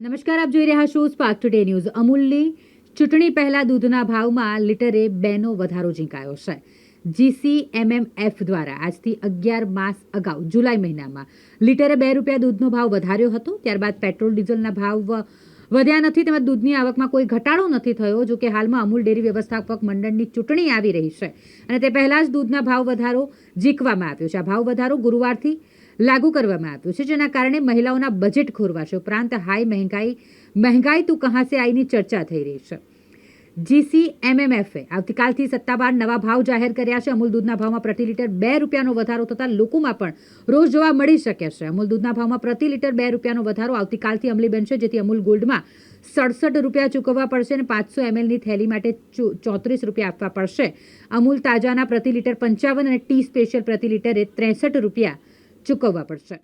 નમસ્કાર, આપ જોઈ રહ્યા છો સ્પાર્ક ટુડે ન્યૂઝ અમૂલની ચૂંટણી પહેલા દૂધના ભાવમાં લીટરે બેનો વધારો ઝીંકાયો છે. જીસીએમએમએફ દ્વારા આજથી અગિયાર માસ અગાઉ, જુલાઈ મહિનામાં, લીટરે બે રૂપિયા દૂધનો ભાવ વધાર્યો હતો. ત્યારબાદ પેટ્રોલ ડીઝલના ભાવ વધ્યા નથી તેમજ દૂધની આવકમાં કોઈ ઘટાડો નથી થયો જો કે હાલમાં અમૂલ ડેરી વ્યવસ્થાપક મંડળની ચૂંટણી આવી રહી છે. અને તે પહેલાં જ દૂધના ભાવ વધારો ઝીકવામાં આવ્યો છે. આ ભાવ વધારો ગુરુવારથી લાગુ કરવામાં આવ્યો છે, જેના કારણે મહિલાઓના બજેટ ખોરવાશે. ઉપરાંત હાઈ મહેંગાઈ મહેંગાઈ તું કહાં સે આઈની ચર્ચા થઈ રહી છે. જીસીએમએમએફે આવતીકાલથી સત્તાવાર નવા ભાવ જાહેર કર્યા છે. અમૂલ દૂધના ભાવમાં પ્રતિ લીટર બે રૂપિયાનો વધારો થતાં લોકોમાં પણ રોજ જોવા મળી શકે છે. અમૂલ દૂધના ભાવમાં પ્રતિ લીટર બે રૂપિયાનો વધારો આવતીકાલથી અમલી બનશે, જેથી અમૂલ ગોલ્ડમાં સડસઠ રૂપિયા ચૂકવવા પડશે અને પાંચસો એમએલની થેલી માટે ચોત્રીસ રૂપિયા આપવા પડશે. અમૂલ તાજાના પ્રતિ લીટર પંચાવન અને ટી સ્પેશિયલ પ્રતિ લીટરે ત્રેસઠ રૂપિયા ચૂકવવા પડશે.